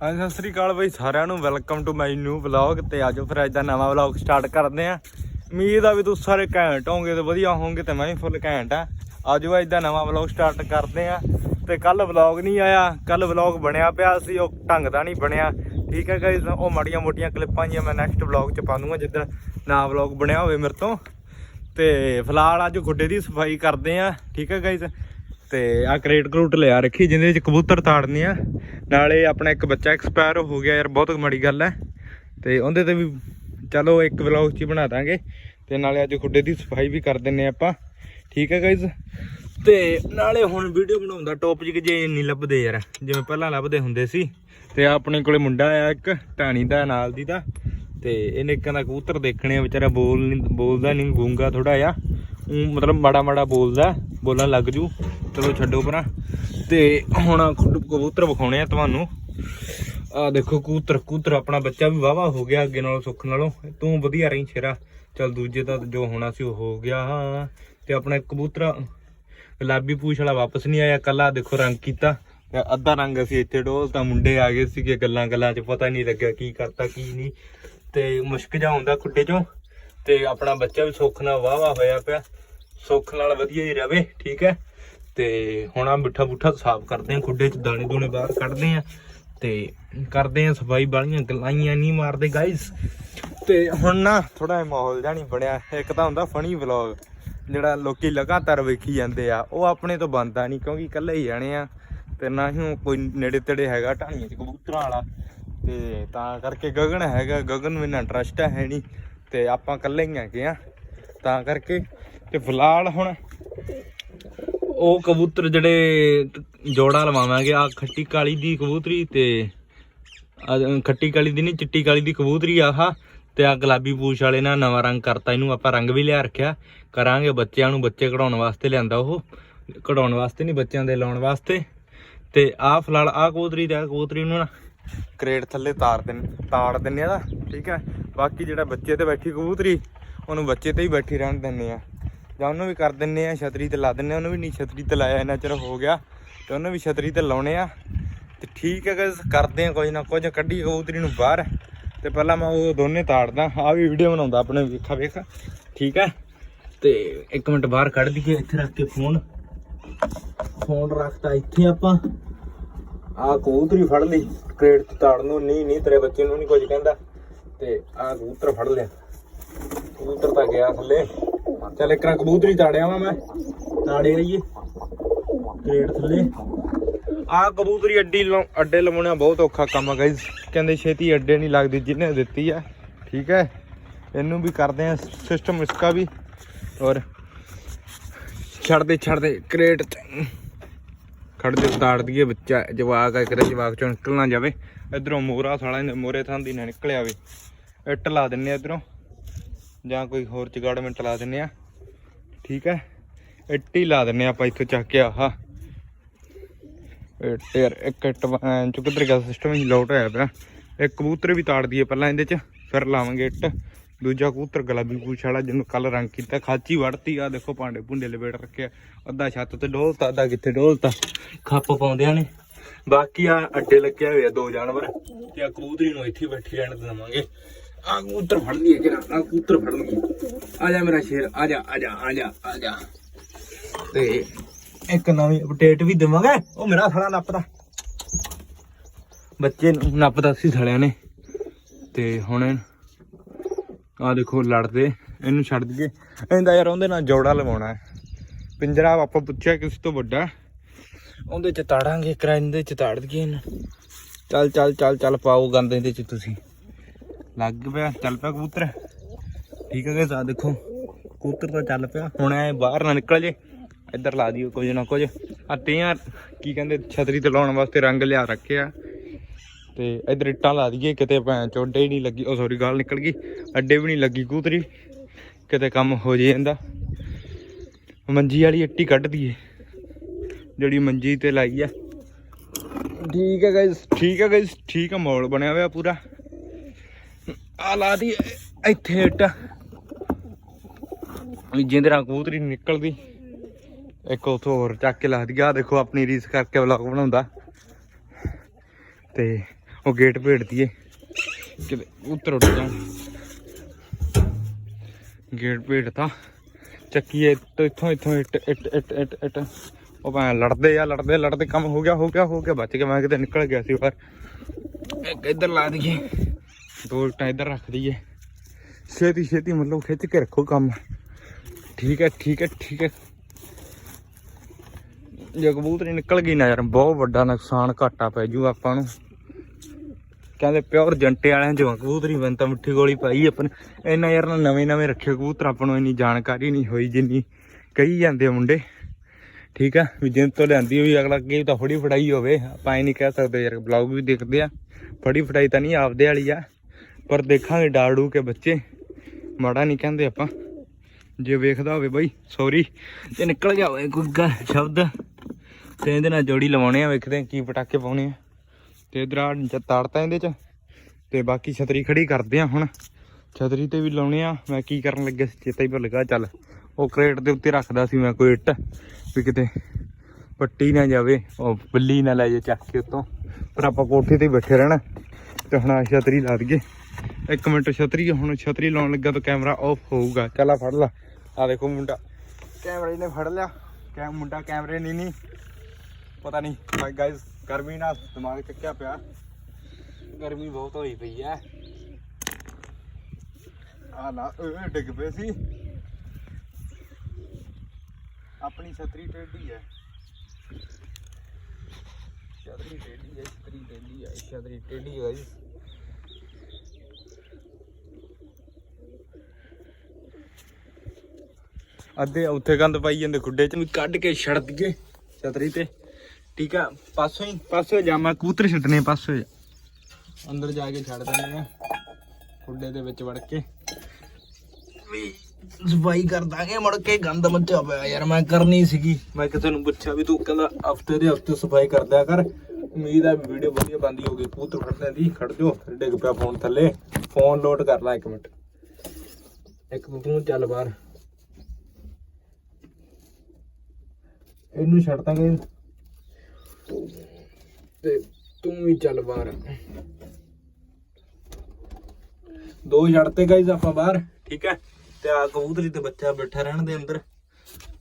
ਹਾਂਜੀ, ਸਤਿ ਸ੍ਰੀ ਅਕਾਲ ਬਾਈ, ਸਾਰਿਆਂ ਨੂੰ welcome to my new vlog ਤੇ ਅੱਜ ਫਿਰ ਅੱਜ ਦਾ ਨਵਾਂ ਵਲੌਗ ਸਟਾਰਟ ਕਰਦੇ ਆਂ ਉਮੀਦ ਆ ਵੀ ਤੁਸੀਂ ਸਾਰੇ ਘੈਂਟ ਹੋਵੋਗੇ ਤੇ ਵਧੀਆ ਹੋਵੋਗੇ ਤੇ ਮੈਂ ਵੀ ਫੁੱਲ ਘੈਂਟ ਆ ਅੱਜ ਅੱਜ ਦਾ ਨਵਾਂ ਵਲੌਗ ਸਟਾਰਟ ਕਰਦੇ ਆਂ ਤੇ ਕੱਲ ਵਲੌਗ ਨਹੀਂ ਆਇਆ ਕੱਲ ਵਲੌਗ ਬਣਿਆ ਪਿਆ ਸੀ, ਉਹ ਢੰਗ ਦਾ ਨਹੀਂ ਬਣਿਆ। ਠੀਕ ਹੈ ਗਾਇਸ ਉਹ ਮਾੜੀਆਂ ਮੋਟੀਆਂ ਕਲਿੱਪਾਂ ਜੀਆਂ ਮੈਂ ਨੈਕਸਟ ਵਲੌਗ ਚ ਪਾ ਦੂੰਗਾ ਜਿੱਦਣ ਨਾ ਵਲੌਗ ਬਣਿਆ ਹੋਵੇ ਮੇਰੇ ਤੋਂ। ਤੇ ਫਿਲਹਾਲ ਅੱਜ ਗੁੱਡੇ ਦੀ ਸਫ਼ਾਈ ਕਰਦੇ ਆ ਠੀਕ ਹੈ ਗਾਇਸ ਤੇ ਆ ਕਰੇਟ ਕਰੂਟ ਲਿਆ ਰੱਖੀ, ਜਿਹਦੇ ਵਿੱਚ ਕਬੂਤਰ ਤਾੜਨੇ ਆ। ਨਾਲੇ ਆਪਣਾ ਇੱਕ ਬੱਚਾ ਐਕਸਪਾਇਰ ਹੋ ਗਿਆ ਯਾਰ, ਬਹੁਤ ਮਾੜੀ ਗੱਲ ਹੈ ਤੇ ਉਹਦੇ ਤੇ ਵੀ ਚਲੋ ਇੱਕ ਵਲੌਗ ਚ ਹੀ ਬਣਾ ਦਾਂਗੇ। ਤੇ ਨਾਲੇ ਅੱਜ ਖੁੱਡੇ ਦੀ ਸਫ਼ਾਈ ਵੀ ਕਰ ਦਿੰਨੇ ਆਪਾਂ। ਠੀਕ ਹੈ ਗਾਇਸ ਤੇ ਨਾਲੇ ਹੁਣ ਵੀਡੀਓ ਬਣਾਉਂਦਾ ਟੌਪਿਕ ਜੇ ਨਹੀਂ ਲੱਭਦੇ ਯਾਰ, ਜਿਵੇਂ ਪਹਿਲਾਂ ਲੱਭਦੇ ਹੁੰਦੇ ਸੀ। ਤੇ ਆਪਣੇ ਕੋਲੇ ਮੁੰਡਾ ਆਇਆ ਇੱਕ ਟਾਣੀ ਦਾ, ਨਾਲ ਦੀ ਦਾ। ਤੇ ਇਹਨੇ ਕਹਿੰਦਾ ਕਬੂਤਰ ਦੇਖਣੇ ਆ, ਵਿਚਾਰਾ ਬੋਲ ਨਹੀਂ ਬੋਲਦਾ ਨਹੀਂ ਗੂੰਗਾ ਥੋੜਾ ਜਿਹਾ। ਊਂ ਮਤਲਬ ਮਾੜਾ ਮਾੜਾ ਬੋਲਦਾ, ਬੋਲਣ ਲੱਗ ਜੂ। ਚਲੋ ਛੱਡੋ ਪਰਾਂ ਤੇ ਹੁਣ ਖੁਦ ਕਬੂਤਰ ਵਿਖਾਉਣੇ ਆ ਤੁਹਾਨੂੰ। ਆ ਦੇਖੋ ਕੂਤਰ ਕੂਤਰ ਆਪਣਾ ਬੱਚਾ ਵੀ ਵਾਵਾ ਹੋ ਗਿਆ ਅੱਗੇ ਨਾਲੋਂ, ਸੁੱਖ ਨਾਲੋਂ। ਤੂੰ ਵਧੀਆ ਰਹੀ ਸ਼ੇਰਾ। ਚਲ ਦੂਜੇ ਦਾ ਜੋ ਹੋਣਾ ਸੀ ਉਹ ਹੋ ਗਿਆ। ਤੇ ਆਪਣਾ ਕਬੂਤਰ ਗੁਲਾਬੀ ਪੂਛ ਵਾਲਾ ਵਾਪਸ ਨਹੀਂ ਆਇਆ ਕੱਲਾ ਦੇਖੋ, ਰੰਗ ਕੀਤਾ। ਤੇ ਅੱਧਾ ਰੰਗ ਅਸੀਂ ਇੱਥੇ ਡੋਲ ਤਾਂ ਮੁੰਡੇ ਆ ਗਏ ਸੀਗੇ। ਗੱਲਾਂ ਗੱਲਾਂ 'ਚ ਪਤਾ ਨਹੀਂ ਲੱਗਿਆ ਕੀ ਕਰਤਾ, ਕੀ ਨਹੀਂ। ਤੇ ਮੁਸ਼ਕ ਜਾ ਹੁੰਦਾ ਖੁੱਡੇ 'ਚੋਂ। ਤੇ ਆਪਣਾ ਬੱਚਾ ਵੀ ਸੁੱਖ ਨਾਲ ਵਾਵਾ ਹੋਇਆ ਪਿਆ। ਸੁੱਖ ਨਾਲ ਵਧੀਆ ਹੀ ਰਵੇ, ਠੀਕ ਹੈ? ਤੇ ਹੁਣ ਆ ਮਿੱਠਾ ਮੁੱਠਾ ਸਾਫ਼ ਕਰਦੇ ਆ ਖੁੱਡੇ 'ਚ ਦਾਣੇ ਦੂਣੇ ਬਾਹਰ ਕੱਢਦੇ ਆ ਤੇ ਕਰਦੇ ਆ ਸਫ਼ਾਈ ਵਾਲੀਆਂ ਗਲਾਈਆਂ ਨਹੀਂ ਮਾਰਦੇ ਗਾਇਸ ਤੇ ਹੁਣ ਨਾ ਥੋੜਾ ਜਿਹਾ ਮਾਹੌਲ ਜਾਨੀ ਬਣਿਆ, ਇੱਕ ਤਾਂ ਹੁੰਦਾ ਫਨੀ ਵਲੌਗ ਜਿਹੜਾ ਲੋਕੀ ਲਗਾਤਾਰ ਵੇਖੀ ਜਾਂਦੇ ਆ, ਉਹ ਆਪਣੇ ਤੋਂ ਬੰਦਾ ਨਹੀਂ, ਕਿਉਂਕਿ ਇਕੱਲੇ ਹੀ ਜਾਣੇ ਆ ਤੇ ਨਾ ਹੀ ਉਹ ਕੋਈ ਨੇੜੇ ਤੇੜੇ ਹੈਗਾ ਢਾਣੀਆਂ 'ਚ ਕਬੂਤਰਾਂ ਵਾਲਾ ਤੇ ਤਾਂ ਕਰਕੇ ਗਗਨ ਹੈਗਾ, ਗਗਨ ਨੂੰ ਇੰਨਾ ਇੰਟਰਸਟ ਹੈ ਨਹੀਂ। ਤੇ ਆਪਾਂ ਇਕੱਲੇ ਹੀ ਹੈਗੇ ਆ। ਤਾਂ ਕਰਕੇ ਤੇ ਫਿਲਹਾਲ ਹੁਣ ਉਹ ਕਬੂਤਰ ਜਿਹੜੇ ਜੋੜਾ ਲਵਾਵਾਂਗੇ ਆ ਖੱਟੀ ਕਾਲੀ ਦੀ ਕਬੂਤਰੀ ਤੇ ਖੱਟੀ ਕਾਲੀ ਦੀ ਨਹੀਂ, ਚਿੱਟੀ ਕਾਲੀ ਦੀ ਕਬੂਤਰੀ ਆਹ। ਤੇ ਆ ਗੁਲਾਬੀ ਪੂਛ ਵਾਲੇ ਨਾਲ ਨਵਾਂ ਰੰਗ ਕਰਤਾ, ਇਹਨੂੰ ਆਪਾਂ ਰੰਗ ਵੀ ਲਿਆ ਰੱਖਿਆ। ਕਰਾਂਗੇ ਬੱਚਿਆਂ ਨੂੰ, ਬੱਚੇ ਕਢਾਉਣ ਵਾਸਤੇ ਲਿਆਂਦਾ ਉਹ। ਕਢਾਉਣ ਵਾਸਤੇ ਨਹੀਂ, ਬੱਚਿਆਂ ਦੇ ਲਾਉਣ ਵਾਸਤੇ। ਤੇ ਆਹ ਫਿਲਹਾਲ ਆਹ ਕਬੂਤਰੀ ਤੇ ਆਹ ਕਬੂਤਰੀ ਨੂੰ ਨਾ ਕ੍ਰੇਟ ਥੱਲੇ ਤਾਰ ਦਿੰਨ ਤਾੜ ਦਿੰਨੇ ਆ ਦਾ ਠੀਕ ਹੈ? ਬਾਕੀ ਜਿਹੜਾ ਬੱਚੇ ਤੇ ਬੈਠੀ ਕਬੂਤਰੀ ਉਹਨੂੰ ਬੱਚੇ ਤੇ ਹੀ ਬੈਠੀ ਰਹਿਣ ਦਿੰਨੇ ਆ। ਜਾਂ ਉਹਨੂੰ ਵੀ ਕਰ ਦਿੰਨੇ ਆ ਛਤਰੀ ਤੇ ਲਾ ਦਿੰਨੇ ਆ ਉਹਨੂੰ ਵੀ ਨਹੀਂ ਛਤਰੀ ਤੇ ਲਾਇਆ ਇੰਨਾ ਚਿਰ ਹੋ ਗਿਆ ਤੇ ਉਹਨੂੰ ਵੀ ਛਤਰੀ ਤੇ ਲਾਉਣੇ ਆ। ਤੇ ਠੀਕ ਹੈ guys, ਕਰਦੇ ਆ ਕੁਝ ਨਾ ਕੁਝ ਕੱਢੀ ਕਬੂਤਰੀ ਨੂੰ ਬਾਹਰ। ਤੇ ਪਹਿਲਾਂ ਮੈਂ ਉਹ ਦੋਨੇ ਤਾੜਦਾ ਆ ਵੀ ਵੀਡੀਓ ਬਣਾਉਂਦਾ ਆਪਣੇ ਵੇਖਾ ਵੇਖ। ਠੀਕ ਹੈ? ਤੇ ਇੱਕ ਮਿੰਟ ਬਾਹਰ ਕੱਢ ਦਈਏ ਇੱਥੇ ਰੱਖ ਕੇ ਫੋਨ ਫੋਨ ਰੱਖਤਾ ਇੱਥੇ ਆਪਾਂ। ਆ ਕਬੂਤਰੀ ਫੜ ਲਈ, ਕ੍ਰੇਟ ਚ ਤਾੜ ਨੂੰ, ਨਹੀਂ ਨਹੀਂ, ਤੇਰੇ ਬੱਚੇ ਨੂੰ ਨਹੀਂ ਕੁਝ ਕਹਿੰਦਾ। ਤੇ ਆ ਕਬੂਤਰ ਫੜ ਲਿਆ। ਕਬੂਤਰ ਤਾਂ ਗਿਆ ਥੱਲੇ। ਚੱਲ ਇੱਕ ਰਾਂ ਕਬੂਤਰੀ ਤਾੜਿਆ ਵਾ ਮੈਂ। ਤਾੜੇ ਆਈਏ ਕ੍ਰੇਟ ਥੱਲੇ। ਆ ਕਬੂਤਰੀ ਅੱਡੀ ਲਾਉ- ਅੱਡੇ ਲਵਾਉਣਾ ਬਹੁਤ ਔਖਾ ਕੰਮ ਆ ਗਾਇਜ਼ ਕਹਿੰਦੇ ਛੇਤੀ ਅੱਡੇ ਨਹੀਂ ਲੱਗਦੀ ਜਿਹਨੇ ਦਿੱਤੀ ਆ। ਠੀਕ ਹੈ। ਇਹਨੂੰ ਵੀ ਕਰਦੇ ਆ ਸਿਸਟਮ ਇਸਕਾ ਵੀ। ਔਰ ਛੱਡਦੇ ਛੱਡਦੇ, ਕ੍ਰੇਟ ਚ ਖੜਦੇ ਤਾੜ ਦਈਏ ਬੱਚਾ, ਜਵਾਕ ਆ ਕਰੇ ਜਵਾਕ ਚੋਂ ਨਿਕਲ ਨਾ ਜਾਵੇ। ਇਧਰੋਂ ਮੋਰਾ ਸਾਲਾ ਇਹਦੇ ਮੋਰੇ ਥਾਂ ਦੀ ਨਾ ਨਿਕਲ ਆਵੇ। ਇੱਟ ਲਾ ਦਿੰਨੇ ਆ ਇਧਰੋਂ, ਜਾਂ ਕੋਈ ਹੋਰ ਚਗਾੜਮੈਂਟ ਲਾ ਦਿੰਨੇ ਆ। ਠੀਕ ਹੈ? ਇੱਟ ਹੀ ਲਾ ਦਿੰਨੇ ਆ ਆਪਾਂ ਇੱਥੋਂ ਚੱਕ ਕੇ, ਆਹ। ਇੱਟ ਯਾਰ, ਇੱਕ ਇੱਟ ਚੁੱਕ ਕਿੱਧਰ ਗਿਆ ਸਿਸਟਮ ਹੀ ਲੋਟ ਹੋਇਆ ਪਿਆ। ਇੱਕ ਕਬੂਤਰ ਵੀ ਤਾੜ ਦਈਏ ਪਹਿਲਾਂ ਇਹਦੇ ਚ, ਫਿਰ ਲਾਵਾਂਗੇ ਇੱਟ। ਦੂਜਾ ਕਬੂਤਰ ਗੁਲਾਬੀ ਪੂਛ ਵਾਲਾ ਜਿਹਨੂੰ ਕੱਲ ਰੰਗ ਕੀਤਾ, ਖਾਚੀ ਵੜਤੀ ਆ ਦੇਖੋ ਭਾਂਡੇ ਭੁੰਡੇ ਲਪੇਟ ਰੱਖਿਆ ਅੱਧਾ ਛੱਤ ਤੇ ਡੋਲਤਾ, ਅੱਧਾ ਕਿੱਥੇ ਡੋਲਤਾ। ਖੱਪ ਪਾਉਂਦਿਆਂ ਨੇ। ਬਾਕੀ ਆ ਅੱਡੇ ਲੱਗਿਆ ਹੋਇਆ ਦੋ ਜਾਨਵਰ, ਤੇ ਆ ਕਬੂਤਰੀ ਨੂੰ ਇੱਥੇ ਬੈਠੀ ਰਹਿਣ ਦੇਵਾਂਗੇ। ਆ ਕਬੂਤਰ ਫੜ ਲਈਏ ਕਿ ਆ ਕਬੂਤਰ ਫੜ ਲਈਏ ਆ ਜਾ ਮੇਰਾ ਸ਼ੇਰ, ਆ ਜਾ ਆ ਜਾ ਆ ਜਾ ਆ ਜਾ। ਤੇ ਇੱਕ ਨਵੀਂ ਅਪਡੇਟ ਵੀ ਦੇਵਾਂਗੇ। ਉਹ ਮੇਰਾ ਸਾਲਾ ਨੱਪਦਾ। ਬੱਚੇ ਨੂੰ ਨੱਪਦਾ ਸੀ ਸਾਲਿਆਂ ਨੇ। ਤੇ ਹੁਣ ਆ ਦੇਖੋ ਲੜਦੇ, ਇਹਨੂੰ ਛੱਡ ਦਈਏ ਇਹਦਾ ਯਾਰ ਉਹਦੇ ਨਾਲ ਜੋੜਾ ਲਵਾਉਣਾ ਹੈ। ਪਿੰਜਰਾ ਆਪਾਂ ਪੁੱਛਿਆ ਕਿਸ ਤੋਂ ਵੱਡਾ। ਉਹਦੇ ਚ ਤਾੜਾਂਗੇ ਕਰਾਂਦੇ ਚ ਤਾੜ ਦਈਏ ਇਹਨੂੰ। ਚੱਲ ਚੱਲ ਚੱਲ ਚੱਲ, ਪਾਓ ਗੰਦ ਇਹਦੇ ਚ ਤੁਸੀਂ। ਲੱਗ ਪਿਆ, ਚੱਲ ਪਿਆ ਕਬੂਤਰ। ਠੀਕ ਹੈ ਗਾਇਸ ਆ ਦੇਖੋ। ਕਬੂਤਰ ਤਾਂ ਚੱਲ ਪਿਆ। ਹੁਣ ਐ ਬਾਹਰ ਨਾ ਨਿਕਲ ਜੇ। ਇੱਧਰ ਲਾ ਦਿਓ ਕੁਝ ਨਾ ਕੁਝ। ਆ ਤੀਆਂ, ਕੀ ਕਹਿੰਦੇ, ਛਤਰੀ ਤੇ ਲਾਉਣ ਵਾਸਤੇ ਰੰਗ ਲਿਆ ਰੱਖਿਆ। ਤੇ ਇੱਧਰ ਇੱਟਾਂ ਲਾ ਦਈਏ, ਕਿਤੇ ਭੈਣ ਚੋਡੇ ਹੀ ਨਹੀਂ ਲੱਗੀ। ਉਹ ਸੌਰੀ ਗਾਲ ਨਿਕਲ ਗਈ। ਅੱਡੇ ਵੀ ਨਹੀਂ ਲੱਗੀ ਕੂਤਰੀ। ਕਿਤੇ ਕੰਮ ਹੋ ਜੇ ਜਾਂਦਾ ਮੰਜੀ ਵਾਲੀ ਇੱਟੀ ਕੱਢ ਦਈਏ। ਜਿਹੜੀ ਮੰਜੀ ਤੇ ਲਾਈ ਆ। ਠੀਕ ਹੈ ਗਾਇਸ ਠੀਕ ਹੈ ਗਾਇਸ ਠੀਕ ਹੈ ਮੋਲ ਬਣਿਆ ਹੋਇਆ ਪੂਰਾ। ਆ ਲਾ ਦੀ ਇੱਥੇ ਇੱਟ। ਜਿੰਦੇ ਨਾਲ ਕਬੂਤਰੀ ਨੀ ਨਿਕਲਦੀ। ਇੱਕ ਉਥੋਂ ਹੋਰ ਚੱਕ ਕੇ ਲਾ ਦੀ ਆ ਦੇਖੋ, ਆਪਣੀ ਰੀਸ ਕਰਕੇ ਵਲੌਗ ਬਣਾਉਂਦਾ। ਤੇ ਉਹ ਗੇਟ ਭੇੜ ਦਈਏ। ਕਿਤੇ ਉੱਤਰ ਉੱਡ ਜਾ ਗੇਟ ਭੇੜਤਾ ਚੱਕੀਏ ਇੱਥੋਂ ਇੱਥੋਂ ਇੱਟ ਇੱਟ ਇੱਟ ਇੱਟ ਇੱਟ। ਉਹ ਭਾਂ ਲੜਦੇ ਆ, ਲੜਦੇ ਲੜਦੇ ਕੰਮ ਹੋ ਗਿਆ ਹੋ ਗਿਆ ਹੋ ਗਿਆ, ਬਚ ਗਿਆ। ਮੈਂ ਕਿਤੇ ਨਿਕਲ ਗਿਆ ਸੀ ਬਾਹਰ। ਇੱਕ ਇੱਧਰ ਲਾ ਦਈਏ। ਦੋ ਇੱਟਾਂ ਇੱਧਰ ਰੱਖ ਦਈਏ। ਛੇਤੀ ਛੇਤੀ ਮਤਲਬ ਖਿੱਚ ਕੇ ਰੱਖੋ ਕੰਮ। ਠੀਕ ਹੈ ਠੀਕ ਹੈ ਠੀਕ ਹੈ। ਜੇ ਕਬੂਤਰੀ ਨਿਕਲ ਗਈ ਨਾ ਯਾਰ ਬਹੁਤ ਵੱਡਾ ਨੁਕਸਾਨ ਘਾਟਾ ਪੈ ਜੂ ਆਪਾਂ ਨੂੰ। ਕਹਿੰਦੇ ਪਿਓਰ ਜੰਟੇ ਵਾਲਿਆਂ ਚੋਂ ਆ ਕਬੂਤਰੀ ਬਣ ਤਾਂ ਮਿੱਠੀ ਗੋਲੀ ਪਾਈ ਆਪਾਂ ਨੇ ਇੰਨਾ ਯਾਰ ਨਾ ਨਵੇਂ ਨਵੇਂ ਰੱਖੇ ਕਬੂਤਰ ਆਪਾਂ ਨੂੰ ਇੰਨੀ ਜਾਣਕਾਰੀ ਨਹੀਂ ਹੋਈ ਜਿੰਨੀ ਕਹੀ ਜਾਂਦੇ ਮੁੰਡੇ। ਠੀਕ ਆ, ਵੀ ਜਿੰਨ ਤੋਂ ਲਿਆਂਦੀ ਹੋਈ, ਅਗਲਾ ਕੀ ਤਾਂ ਫੜੀ ਫੜਾਈ ਹੋਵੇ। ਆਪਾਂ ਇਹ ਨਹੀਂ ਕਹਿ ਸਕਦੇ ਯਾਰ ਬਲੌਗ ਵੀ ਦੇਖਦੇ ਆ। ਫੜੀ ਫੜਾਈ ਤਾਂ ਨਹੀਂ ਆਪਦੇ ਵਾਲੀ ਆ, ਪਰ ਦੇਖਾਂਗੇ ਡਾੜੂ ਕੇ ਬੱਚੇ। ਮਾੜਾ ਨਹੀਂ ਕਹਿੰਦੇ ਆਪਾਂ। ਜੇ ਵੇਖਦਾ ਹੋਵੇ ਬਾਈ ਸੌਰੀ ਜੇ ਨਿਕਲ ਗਿਆ ਹੋਵੇ ਕੋਈ ਗੱਲ, ਸ਼ਬਦ। ਤੇ ਇਹਦੇ ਨਾਲ ਜੋੜੀ ਲਵਾਉਣੇ ਆ, ਵੇਖਦੇ ਆ ਕੀ ਪਟਾਕੇ ਪਾਉਣੇ ਆ। ਤੇ ਇਧਰ ਤਾੜਤਾ ਇਹਦੇ ਚ। ਤੇ ਬਾਕੀ ਛਤਰੀ ਖੜੀ ਕਰਦੇ ਆ ਹੁਣ। ਛਤਰੀ ਤੇ ਵੀ ਲਾਉਣੇ ਆ। ਮੈਂ ਕੀ ਕਰਨ ਲੱਗਿਆ ਚੇਤਾ ਹੀ ਭੁੱਲ ਗਿਆ। ਚੱਲ, ਉਹ ਕ੍ਰੇਟ ਦੇ ਉੱਤੇ ਰੱਖਦਾ ਸੀ ਮੈਂ ਕੋਈ ਇੱਟ, ਵੀ ਕਿਤੇ ਪੱਟੀ ਨਾ ਜਾਵੇ, ਉਹ ਬੱਲੀ ਨਾ ਲੈ ਜੇ ਚੱਕ ਕੇ ਉੱਤੋਂ। ਪਰ ਆਪਾਂ ਕੋਠੇ ਤੇ ਬੈਠੇ ਰਹਿਣਾ। ਤੇ ਹੁਣ ਆ ਛਤਰੀ ਲਾ ਦਈਏ। ਇੱਕ ਮਿੰਟ ਛਤਰੀ, ਹੁਣ ਛਤਰੀ ਲਾਉਣ ਲੱਗਾ ਤਾਂ ਕੈਮਰਾ ਆਫ ਹੋਊਗਾ। ਚੱਲ ਆ ਫੜ ਲਾ। ਆ ਦੇਖੋ ਮੁੰਡਾ। ਕੈਮਰੇ ਨੇ ਫੜ ਲਿਆ। ਕੈਮ ਮੁੰਡਾ ਕੈਮਰੇ ਨਹੀਂ ਨਹੀਂ। ਪਤਾ ਨਹੀਂ। ਮਾਈ ਗਾਇਸ ਗਰਮੀ ਨਾਲ ਦਿਮਾਗ ਚੱਕਿਆ ਪਿਆ। ਗਰਮੀ ਬਹੁਤ ਹੋਈ ਪਈ ਐ। ਆ ਨਾ ਓਏ ਡਿੱਗ ਪਏ ਸੀ। ਆਪਣੀ ਛਤਰੀ ਟੇਢੀ ਐ। ਛਤਰੀ ਟੇਢੀ ਐ, ਛਤਰੀ ਟੇਢੀ ਐ, ਛਤਰੀ ਟੇਢੀ ਐ ਗਾਇਸ ਅੱਧੇ ਉੱਥੇ ਗੰਦ ਪਾਈ ਜਾਂਦੇ ਖੁੱਡੇ ਚ, ਵੀ ਕੱਢ ਕੇ ਛੱਡ ਦਈਏ ਛਤਰੀ ਤੇ। ਠੀਕ ਆ ਪਾਸੋਂ ਹੀ? ਪਾਸੋਂ ਜਾ ਮੈਂ ਕਬੂਤਰ ਛੱਡਨੇ ਪਾਸੋਂ ਜਾ ਅੰਦਰ ਜਾ ਕੇ ਛੱਡ ਦਿੰਦੇ ਆ ਖੁੱਡੇ ਦੇ ਵਿੱਚ ਵੜ ਕੇ। ਵੀ ਸਫ਼ਾਈ ਕਰ ਦਾਂਗੇ ਮੁੜ ਕੇ ਗੰਦ ਮੱਚਿਆ ਪਿਆ ਯਾਰ ਮੈਂ ਕਰਨੀ ਸੀਗੀ। ਮੈਂ ਕਿਸੇ ਨੂੰ ਪੁੱਛਿਆ ਵੀ ਤੂੰ ਕਹਿੰਦਾ ਹਫ਼ਤੇ ਦੇ ਹਫ਼ਤੇ ਸਫ਼ਾਈ ਕਰ ਦਿਆ ਕਰ। ਉਮੀਦ ਆ ਵੀਡੀਓ ਵਧੀਆ ਬੰਦੀ ਹੋ ਗਈ ਕਬੂਤਰ ਖੜਨੇ ਦੀ ਖੜ ਜੋ ਡਿੱਗ ਪਿਆ ਫੋਨ ਥੱਲੇ। ਫੋਨ ਲੋਡ ਕਰ ਲੈ ਇੱਕ ਮਿੰਟ। ਇੱਕ ਮਿੰਟ ਨੂੰ ਚੱਲ ਬਾਹਰ। ਇਹਨੂੰ ਛੱਡ ਦਾਂਗੇ ਤੇ ਤੂੰ ਵੀ ਚੱਲ ਬਾਹਰ। ਦੋ ਛੱਡਤੇ ਗਾਈਜ਼ ਆਪਾਂ ਬਾਹਰ, ਠੀਕ ਹੈ? ਤੇ ਆ ਕਬੂਤਰੀ ਤੇ ਬੱਚਾ ਬੈਠਾ ਰਹਿਣ ਦੇ ਅੰਦਰ।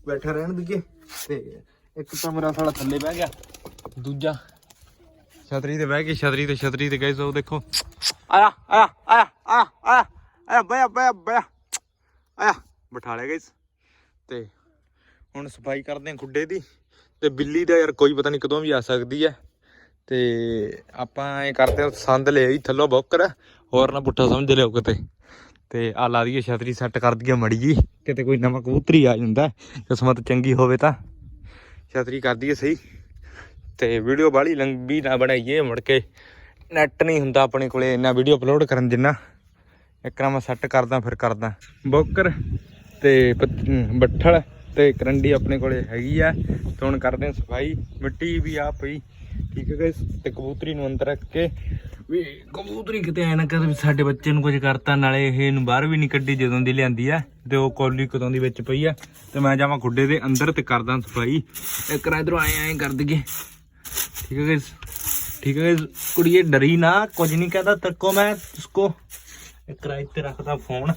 ਬੈਠਾ ਰਹਿਣ ਦੀਏ ਤੇ ਇੱਕ ਤਾਂ ਮੇਰਾ ਸਾਲਾ ਥੱਲੇ ਬਹਿ ਗਿਆ, ਦੂਜਾ ਛਤਰੀ ਤੇ ਬਹਿ ਕੇ ਛਤਰੀ ਤੇ ਛਤਰੀ ਤੇ ਗਾਈਜ਼ ਉਹ ਦੇਖੋ। ਆਇਆ ਆਇਆ ਆਇਆ ਆਇਆ ਆਇਆ ਆਇਆ ਬਿਆ ਬਿਆ ਬਿਆ ਆਇਆ, ਬਿਠਾ ਲਿਆ ਗਾਈਜ਼ ਤੇ ਹੁਣ ਸਫ਼ਾਈ ਕਰਦੇ ਹਾਂ ਖੁੱਡੇ ਦੀ। ਤੇ ਬਿੱਲੀ ਦਾ ਯਾਰ ਕੋਈ ਪਤਾ ਨਹੀਂ ਕਦੋਂ ਵੀ ਆ ਸਕਦੀ ਹੈ ਤੇ ਆਪਾਂ ਐ ਕਰਦੇ ਹਾਂ, ਸੰਦ ਲੈ ਆਈ ਥੱਲੋਂ ਬੌਕਰ, ਹੋਰ ਨਾ ਪੁੱਠਾ ਸਮਝ ਲਿਓ ਕਿਤੇ। ਤੇ ਆ ਲਾ ਦਈਏ ਛਤਰੀ ਸੈੱਟ ਕਰ ਦਈਏ ਮੜੀ ਜੀ, ਕਿਤੇ ਕੋਈ ਨਵਾਂ ਕਬੂਤਰੀ ਆ ਜਾਂਦਾ ਕਿਸਮਤ ਚੰਗੀ ਹੋਵੇ ਤਾਂ। ਛਤਰੀ ਕਰ ਦਈਏ ਸਹੀ। ਤੇ ਵੀਡੀਓ ਬਾਹਲੀ ਲੰਬੀ ਨਾ ਬਣਾਈਏ ਮੁੜ ਕੇ। ਨੈਟ ਨਹੀਂ ਹੁੰਦਾ ਆਪਣੇ ਕੋਲੇ, ਇੰਨਾ ਵੀਡੀਓ ਅਪਲੋਡ ਕਰਨ ਜਿੰਨਾ। ਇੱਕ ਨਾ ਮੈਂ ਸੈੱਟ ਕਰਦਾ, ਫਿਰ ਕਰਦਾ। ਬੌਕਰ ਤੇ ਬੱਠਲ। ਤੇ ਕਰੰਡੀ ਆਪਣੇ ਕੋਲੇ ਹੈਗੀ ਆ। ਤੇ ਹੁਣ ਕਰਦੇ ਆ ਸਫ਼ਾਈ। ਮਿੱਟੀ ਵੀ ਆ ਪਈ। ਠੀਕ ਹੈ guys? ਤੇ ਕਬੂਤਰੀ ਨੂੰ ਅੰਦਰ ਰੱਖ ਕੇ। ਵੀ ਕਬੂਤਰੀ ਕਿਤੇ ਐ ਨਾ ਕਦੇ ਵੀ ਸਾਡੇ ਬੱਚੇ ਨੂੰ ਕੁਝ ਕਰਤਾ, ਨਾਲੇ ਇਹ ਇਹਨੂੰ ਬਾਹਰ ਵੀ ਨਹੀਂ ਕੱਢੀ ਜਦੋਂ ਦੀ ਲਿਆਂਦੀ ਆ, ਤੇ ਉਹ ਕੌਲੀ ਕਦੋਂ ਦੀ ਵਿੱਚ ਪਈ ਆ। ਤੇ ਮੈਂ ਜਾਵਾਂ ਖੁੱਡੇ ਦੇ ਅੰਦਰ ਤੇ ਕਰਦਾ ਸਫ਼ਾਈ। ਇੱਕ ਰਾਂ ਇਧਰੋਂ ਆਏ ਐ ਕਰ ਦਈਏ। ਠੀਕ ਹੈ guys? ਠੀਕ ਹੈ ਕੁੜੀਏ, ਡਰੀ ਨਾ, ਕੁਝ ਨਹੀਂ ਕਹਦਾ ਤੱਕੋ ਮੈਂ ਉਸਕੋ ਇੱਕ ਰਾਂ ਇੱਥੇ ਰੱਖਦਾ ਫੋਨ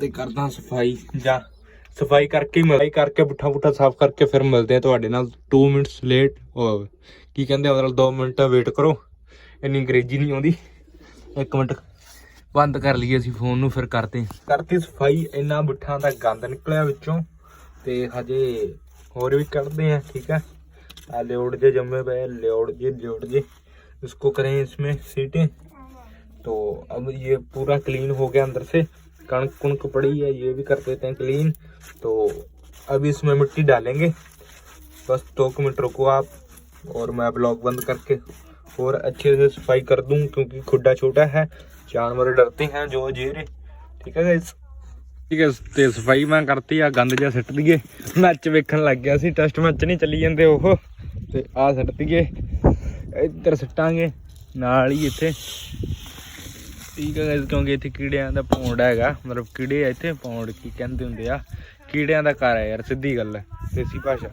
ਤੇ ਕਰਦਾ ਸਫ਼ਾਈ। ਜਾਂ। ਸਫਾਈ ਕਰਕੇ ਮਲਾਈ ਕਰਕੇ ਪੁੱਠਾ ਪੁੱਠਾ ਸਾਫ਼ ਕਰਕੇ ਫਿਰ ਮਿਲਦੇ ਆ ਤੁਹਾਡੇ ਨਾਲ 2 ਮਿੰਟਸ ਲੇਟ ਕੀ ਕਹਿੰਦੇ ਆ ਮਤਲਬ 2 ਮਿੰਟ ਵੇਟ ਕਰੋ ਇੰਨੀ ਅੰਗਰੇਜ਼ੀ ਨਹੀਂ ਆਉਂਦੀ 1 ਮਿੰਟ ਬੰਦ ਕਰ ਲਈਏ ਅਸੀਂ ਫੋਨ ਨੂੰ ਫਿਰ ਕਰਦੇ ਕਰਤੀ ਸਫਾਈ ਇੰਨਾ ਬੁੱਠਾਂ ਦਾ ਗੰਦ ਨਿਕਲਿਆ ਵਿੱਚੋਂ ਤੇ ਹਜੇ ਹੋਰ ਵੀ ਕੱਢਦੇ ਆ ਠੀਕ ਹੈ ਆ ਲਿਓੜ ਜੇ ਜੰਮੇ ਪਏ ਲਿਓੜ ਜੇ ਲਿਓੜ ਜੇ इसको करें इसमें सीटें तो अब ये पूरा क्लीन हो गया अंदर से कणक कुणक पड़ी है ये भी कर देते हैं क्लीन तो अब इसमें मिट्टी डालेंगे बस दो मिनट रुको आप और मैं ब्लॉग बंद करके और अच्छे से सफाई कर दूं क्योंकि खुड्डा छोटा है जानवर डरते हैं जो जेरे ठीक है गाइस ਠੀਕ ਹੈ ਤੇ ਸਫਾਈ ਮੈਂ ਕਰਤੀ ਆ ਗੰਦ ਜਿਹਾ ਸਿੱਟ ਦਈਏ ਮੈਚ ਵੇਖਣ ਲੱਗ ਗਿਆ ਸੀ ਟੈਸਟ ਮੈਚ ਨਹੀਂ ਚੱਲੀ ਜਾਂਦੇ ਉਹ ਤੇ ਆ ਸਿੱਟ ਦਈਏ ਇੱਧਰ ਸਿੱਟਾਂਗੇ ਨਾਲ ਹੀ ਇੱਥੇ ਠੀਕ ਹੈ guys, ਕਿਉਂਕਿ ਇੱਥੇ ਕੀੜਿਆਂ ਦਾ ਪੌਂਡ ਹੈਗਾ ਮਤਲਬ ਕੀੜੇ ਆ ਇੱਥੇ ਪੌਂਡ ਕੀ ਕਹਿੰਦੇ ਹੁੰਦੇ ਆ ਕੀੜਿਆਂ ਦਾ ਘਰ ਹੈ ਯਾਰ ਸਿੱਧੀ ਗੱਲ ਹੈ ਦੇਸੀ ਭਾਸ਼ਾ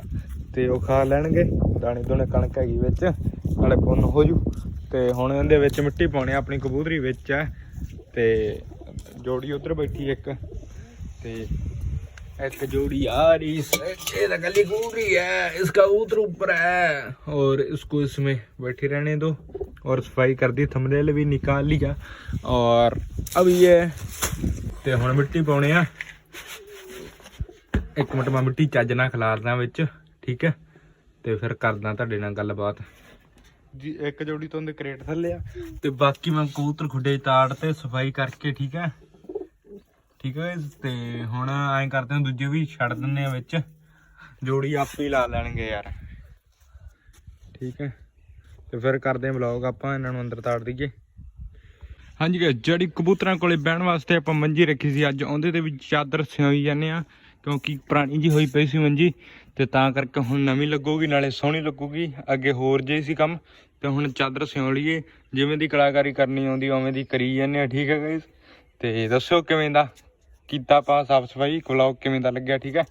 ਤੇ ਉਹ ਖਾ ਲੈਣਗੇ ਦਾਣੇ ਦੋਣੇ ਕਣਕ ਹੈਗੀ ਵਿੱਚ ਨਾਲੇ ਪੁੰਨ ਹੋ ਜੂ ਤੇ ਹੁਣ ਇਹਦੇ ਵਿੱਚ ਮਿੱਟੀ ਪਾਉਣੀ ਆ, ਆਪਣੀ ਕਬੂਤਰੀ ਵਿੱਚ ਹੈ ਤੇ ਜੋੜੀ ਉਧਰ ਬੈਠੀ ਇੱਕ ਤੇ एक जोड़ी आ रही ये तो गली कूद रही है इसका कबूतर ऊपर है और इसको इसमें बैठे रहने दो और सफाई कर दी थंबनेल भी निकाल लिया और अब ये ਤੇ ਹੁਣ ਮਿੱਟੀ ਪਾਉਣੇ ਆ ਇੱਕ ਮਿੰਟ ਮੈਂ ਮਿੱਟੀ ਚੱਜ ਨਾਲ ਖਿਲਾਰਦਾ ਵਿੱਚ ਠੀਕ ਹੈ ਤੇ ਫਿਰ ਕਰਦਾ ਤੁਹਾਡੇ ਨਾਲ ਗੱਲਬਾਤ ਜੀ ਇੱਕ ਜੋੜੀ ਤੋਂ ਦੇ ਕਰੇਟ ਥੱਲੇ ਆ ਤੇ ਬਾਕੀ ਮੈਂ ਕਬੂਤਰ ਖੁੱਡੇ ਤਾੜ ਤੇ ਸਫਾਈ ਕਰਕੇ ਠੀਕ ਹੈ ਠੀਕ ਹੈ guys? ਤੇ ਹੁਣ ਐਂ ਕਰਦੇ ਹਾਂ ਦੂਜੇ ਵੀ ਛੱਡ ਦਿੰਨੇ ਆ ਵਿੱਚ ਜੋੜੀ ਆਪੇ ਹੀ ਲਾ ਲੈਣਗੇ ਯਾਰ ਠੀਕ ਹੈ ਤੇ ਫਿਰ ਕਰਦੇ ਹਾਂ ਵਲੌਗ ਆਪਾਂ ਇਹਨਾਂ ਨੂੰ ਅੰਦਰ ਤਾੜ ਦਈਏ। ਹਾਂਜੀ guys, ਜਿਹੜੀ ਕਬੂਤਰਾਂ ਕੋਲੇ ਬਹਿਣ ਵਾਸਤੇ ਆਪਾਂ ਮੰਜੀ ਰੱਖੀ ਸੀ ਅੱਜ ਉਹਦੇ ਤੇ ਵੀ ਚਾਦਰ ਸਿਉਈ ਜਾਂਦੇ ਆ ਕਿਉਂਕਿ ਪੁਰਾਣੀ ਜੀ ਹੋਈ ਪਈ ਸੀ ਮੰਜੀ ਤੇ ਤਾਂ ਕਰਕੇ ਹੁਣ ਨਵੀਂ ਲੱਗੂਗੀ ਨਾਲੇ ਸੋਹਣੀ ਲੱਗੂਗੀ ਅੱਗੇ ਹੋਰ ਜੇ ਸੀ ਕੰਮ ਤੇ ਹੁਣ ਚਾਦਰ ਸਿਉਂ ਲਈਏ ਜਿਵੇਂ ਦੀ ਕਲਾਕਾਰੀ ਕਰਨੀ ਆਉਂਦੀ ਉਵੇਂ ਦੀ ਕਰੀ ਜਾਂਦੇ ਆ ਠੀਕ ਹੈ ਗਾਇਸ ਤੇ ਦੱਸਿਓ ਕਿਵੇਂ ਦਾ ਕੀਤਾ ਪਾ ਸਾਫ਼ ਸਫ਼ਾਈ ਵਲੌਗ ਕਿਵੇਂ ਦਾ ਲੱਗਿਆ ਠੀਕ ਹੈ?